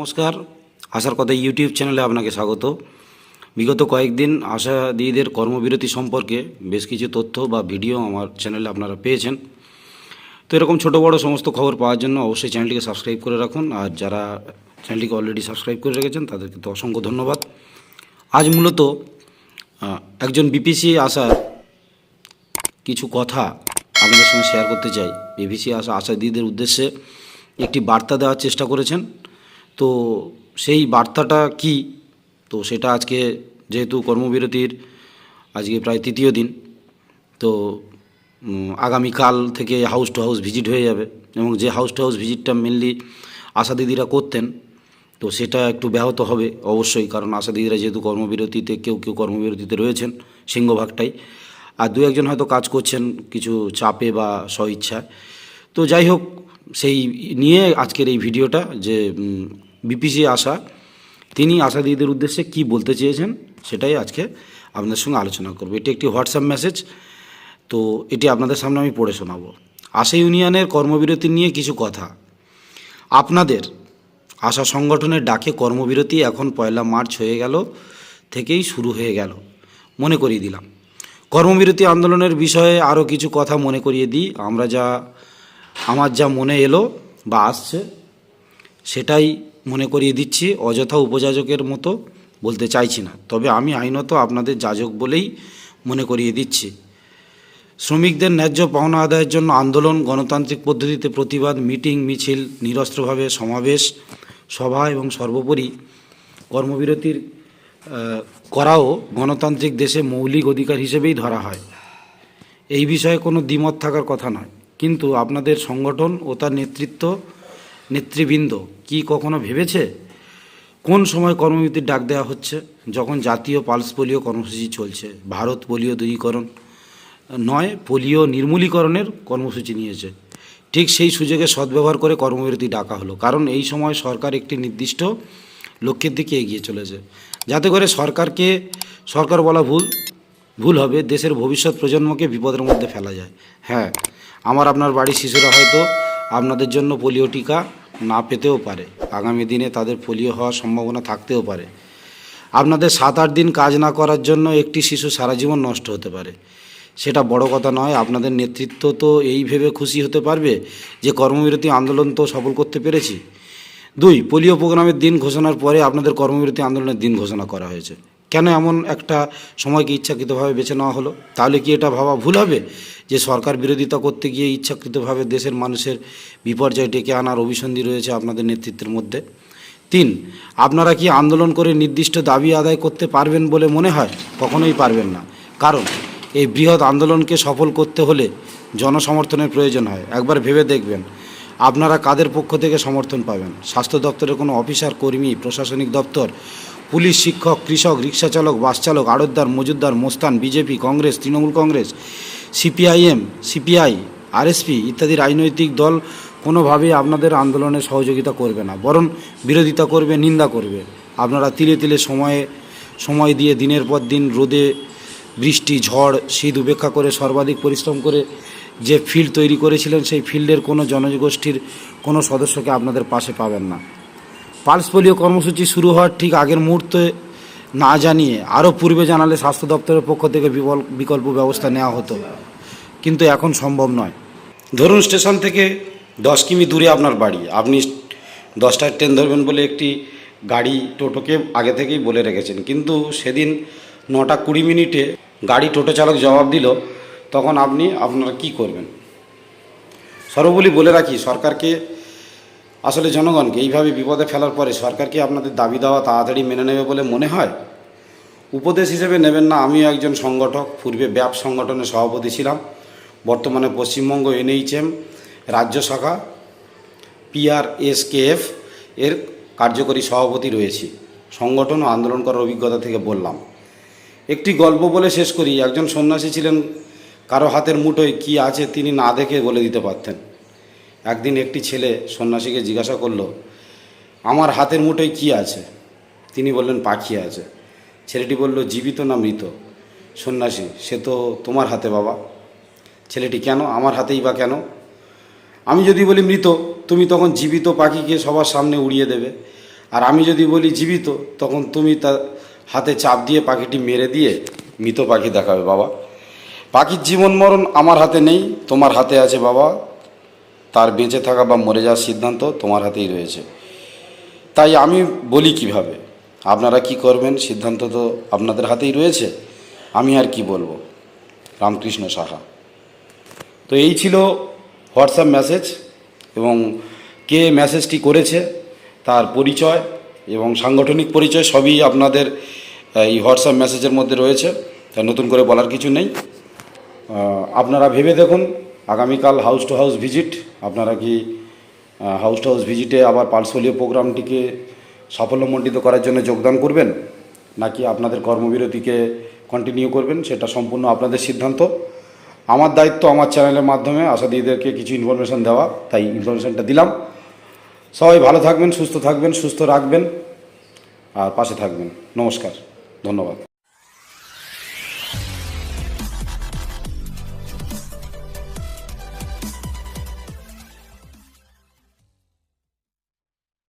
নমস্কার। আশার কথা ইউটিউব চ্যানেলে আপনাকে স্বাগত। বিগত কয়েকদিন আশা দিদিদের কর্মবিরতি সম্পর্কে বেশ কিছু তথ্য বা ভিডিও আমার চ্যানেলে আপনারা পেয়েছেন। তো এরকম ছোটো বড় সমস্ত খবর পাওয়ার জন্য অবশ্যই চ্যানেলটিকে সাবস্ক্রাইব করে রাখুন। আর যারা চ্যানেলটিকে অলরেডি সাবস্ক্রাইব করে রেখেছেন, তাদেরকে তো অসংখ্য ধন্যবাদ। আজ মূলত একজন বিপিসি আশার কিছু কথা আপনাদের সঙ্গে শেয়ার করতে চাই। বিপিসি আসা, আশা দিদিদের উদ্দেশ্যে একটি বার্তা দেওয়ার চেষ্টা করেছেন। তো সেই বার্তাটা কি? তো সেটা আজকে যেহেতু কর্মবিরতির আজকে প্রায় তৃতীয় দিন, তো আগামীকাল থেকে হাউস টু হাউস ভিজিট হয়ে যাবে এবং যে হাউস টু হাউস ভিজিটটা মেনলি আশা দিদিরা করতেন, তো সেটা একটু ব্যাহত হবে অবশ্যই কারণ আশা দিদিরা যেহেতু কর্মবিরতিতে, কেউ কেউ কর্মবিরতিতে রয়েছেন সিংহভাগটাই। আর দু একজন হয়তো কাজ করছেন কিছু চাপে বা স্বইচ্ছায়। তো যাই হোক, সেই নিয়ে আজকের এই ভিডিওটা যে বিপিসি আশা, তিনি আশা দিদিদের উদ্দেশ্যে কি বলতে চেয়েছেন সেটাই আজকে আপনাদের সঙ্গে আলোচনা করব। এটি একটি হোয়াটসঅ্যাপ মেসেজ তো এটি আপনাদের সামনে আমি পড়ে শোনাবো। আশা ইউনিয়নের কর্মবিরতি নিয়ে কিছু কথা। আপনাদের আশা সংগঠনের ডাকে কর্মবিরতি এখন পয়লা মার্চ হয়ে গেল, থেকেই শুরু হয়ে গেল। মনে করিয়ে দিলাম। কর্মবিরতি আন্দোলনের বিষয়ে আরও কিছু কথা মনে করিয়ে দিই। আমরা যা, আমার যা মনে এলো বা আসছে, সেটাই মনে করিয়ে দিচ্ছি, অযথা উপযাজকের মতো বলতে চাইছি না। তবে আমি আইনত আপনাদের যাজক বলেই মনে করিয়ে দিচ্ছি। শ্রমিকদের ন্যায্য পাওনা আদায়ের জন্য আন্দোলন, গণতান্ত্রিক পদ্ধতিতে প্রতিবাদ, মিটিং, মিছিল, নিরস্ত্রভাবে সমাবেশ, সভা এবং সর্বোপরি কর্মবিরতির করাও গণতান্ত্রিক দেশে মৌলিক অধিকার হিসেবেই ধরা হয়। এই বিষয়ে কোনো দ্বিমত থাকার কথা নয়। কিন্তু আপনাদের সংগঠন ও তার নেতৃত্ব নেতৃবৃন্দ কি কখনো ভেবেছে? কোন সময় কর্মবিরতির ডাক দেওয়া হচ্ছে? যখন জাতীয় পালস পোলিও কর্মসূচি চলছে, ভারত পোলিও দূরীকরণ। নয়, পোলিও নির্মূলীকরণের কর্মসূচি নিয়েছে। ঠিক সেই সুযোগে সদ্ব্যবহার করে কর্মবিরতি ডাকা হলো। কারণ এই সময় সরকার একটি নির্দিষ্ট লক্ষ্যের দিকে এগিয়ে চলেছে। যাতে করে সরকারকে, সরকার বলা ভুল ভুল হবে, দেশের ভবিষ্যৎ প্রজন্মকে বিপদের মধ্যে ফেলা যায়। হ্যাঁ আমার আপনার বাড়ির শিশুরা হয়তো আপনাদের জন্য পোলিও টিকা না পেতেও পারে। আগামী দিনে তাদের পোলিও হওয়ার সম্ভাবনা থাকতেও পারে। আপনাদের সাত আট দিন কাজ না করার জন্য একটি শিশু সারা জীবন নষ্ট হতে পারে। সেটা বড় কথা নয়, আপনাদের নেতৃত্ব তো এই ভেবে খুশি হতে পারবে যে কর্মবিরতি আন্দোলন তো সফল করতে পেরেছি। দুই, পোলিও প্রোগ্রামের দিন ঘোষণার পরে আপনাদের কর্মবিরতি আন্দোলনের দিন ঘোষণা করা হয়েছে। কেন এমন একটা সময়কে ইচ্ছাকৃতভাবে বেছে নেওয়া হলো? তাহলে কি এটা ভাবা ভুল হবে যে সরকার বিরোধিতা করতে গিয়ে ইচ্ছাকৃতভাবে দেশের মানুষের বিপর্যয় ডেকে আনার অভিসন্ধি রয়েছে আপনাদের নেতৃত্বের মধ্যে? তিন, আপনারা কি আন্দোলন করে নির্দিষ্ট দাবি আদায় করতে পারবেন বলে মনে হয়? কখনোই পারবেন না। কারণ, এই বৃহৎ আন্দোলনকে সফল করতে হলে জনসমর্থনের প্রয়োজন হয়। একবার ভেবে দেখবেন, আপনারা কাদের পক্ষ থেকে সমর্থন পাবেন? স্বাস্থ্য দপ্তরের কোনো অফিসার কর্মী, প্রশাসনিক দপ্তর পুলিশ শিক্ষক, কৃষক রিক্সা চালক বাস চালক আড়তদার মজুদ্দার মোস্তান, BJP, Congress, Trinamool Congress, CPIM, CPI, RSP ইত্যাদি রাজনৈতিক দল কোনোভাবেই আপনাদের আন্দোলনে সহযোগিতা করবে না। বরং বিরোধিতা করবে, নিন্দা করবে। আপনারা তিলে তিলে সময়ে, সময় দিয়ে দিনের পর দিন রোদে, বৃষ্টি, ঝড়, শীত উপেক্ষা করে সর্বাধিক পরিশ্রম করে যে ফিল্ড তৈরি করেছিলেন, সেই ফিল্ডের কোনো জনগোষ্ঠীর কোনো সদস্যকে আপনাদের পাশে পাবেন না। পালস পোলিও কর্মসূচি শুরু হওয়ার ঠিক আগের মুহূর্তে না জানিয়ে আরও পূর্বে জানালে স্বাস্থ্য দপ্তরের পক্ষ থেকে বিকল- বিকল্প ব্যবস্থা নেওয়া হতো। কিন্তু এখন সম্ভব নয়। ধরুন স্টেশন থেকে দশ কিমি দূরে আপনার বাড়ি। আপনি দশটার ট্রেন ধরবেন বলে একটি গাড়ি টোটোকে আগে থেকেই বলে রেখেছেন। কিন্তু সেদিন নটা কুড়ি মিনিটে গাড়ি টোটো চালক জবাব দিল, তখন আপনি আপনারা কি করবেন? সর্বোপরি বলে রাখি, সরকারকে আসলে জনগণকে এইভাবে বিপদে ফেলার পরে সরকার কি আপনাদের দাবি দেওয়া তাড়াতাড়ি মেনে নেবে বলে মনে হয়? উপদেশ হিসেবে নেবেন না, আমিও একজন সংগঠক, পূর্বে ব্যাপ সংগঠনের সভাপতি ছিলাম। বর্তমানে পশ্চিমবঙ্গ এনএইচএম রাজ্য শাখা পিআরএসকেএফ এর কার্যকরী সভাপতি রয়েছি। সংগঠন ও আন্দোলন করার অভিজ্ঞতা থেকে বললাম। একটি গল্প বলে শেষ করি। একজন সন্ন্যাসী ছিলেন, কারও হাতের মুঠোয় কি আছে তিনি না দেখে বলে দিতে পারতেন। একদিন একটি ছেলে সন্ন্যাসীকে জিজ্ঞাসা করল, আমার হাতের মুঠোয় কি আছে? তিনি বললেন, পাখি আছে। ছেলেটি বলল, জীবিত না মৃত? সন্ন্যাসী, সে তো তোমার হাতে বাবা। ছেলেটি, কেন? আমার হাতেই বা কেন? আমি যদি বলি মৃত, তুমি তখন জীবিত পাখিকে সবার সামনে উড়িয়ে দেবে। আর আমি যদি বলি জীবিত, তখন তুমি তার হাতে চাপ দিয়ে পাখিটি মেরে দিয়ে মৃত পাখি দেখাবে, বাবা। পাখির জীবন মরণ আমার হাতে নেই, তোমার হাতে আছে, বাবা। তার বেঁচে থাকা বা মরে যাওয়ার সিদ্ধান্ত তোমার হাতেই রয়েছে। তাই আমি বলি কীভাবে? আপনারা কি করবেন? সিদ্ধান্ত তো আপনাদের হাতেই রয়েছে। আমি আর কি বলব? রামকৃষ্ণ সাহা। তো এই ছিল হোয়াটসঅ্যাপ মেসেজ এবং কে মেসেজটি করেছে তার পরিচয় এবং সাংগঠনিক পরিচয় সবই আপনাদের এই হোয়াটসঅ্যাপ মেসেজের মধ্যে রয়েছে। তাই নতুন করে বলার কিছু নেই। আপনারা ভেবে দেখুন। আগামীকাল হাউস টু হাউস ভিজিট আপনারা কি হাউস টু হাউস ভিজিটে আবার পালস প্রোগ্রামটিকে সাফল্যমণ্ডিত করার জন্য যোগদান করবেন? নাকি আপনাদের কর্মবিরতিকে কন্টিনিউ করবেন? সেটা সম্পূর্ণ আপনাদের সিদ্ধান্ত। আমার দায়িত্ব আমার চ্যানেলের মাধ্যমে আশাদিদেরকে কিছু ইনফরমেশান দেওয়া, তাই ইনফরমেশানটা দিলাম। সবাই ভালো থাকবেন, সুস্থ থাকবেন, সুস্থ রাখবেন, আর পাশে থাকবেন। নমস্কার, ধন্যবাদ।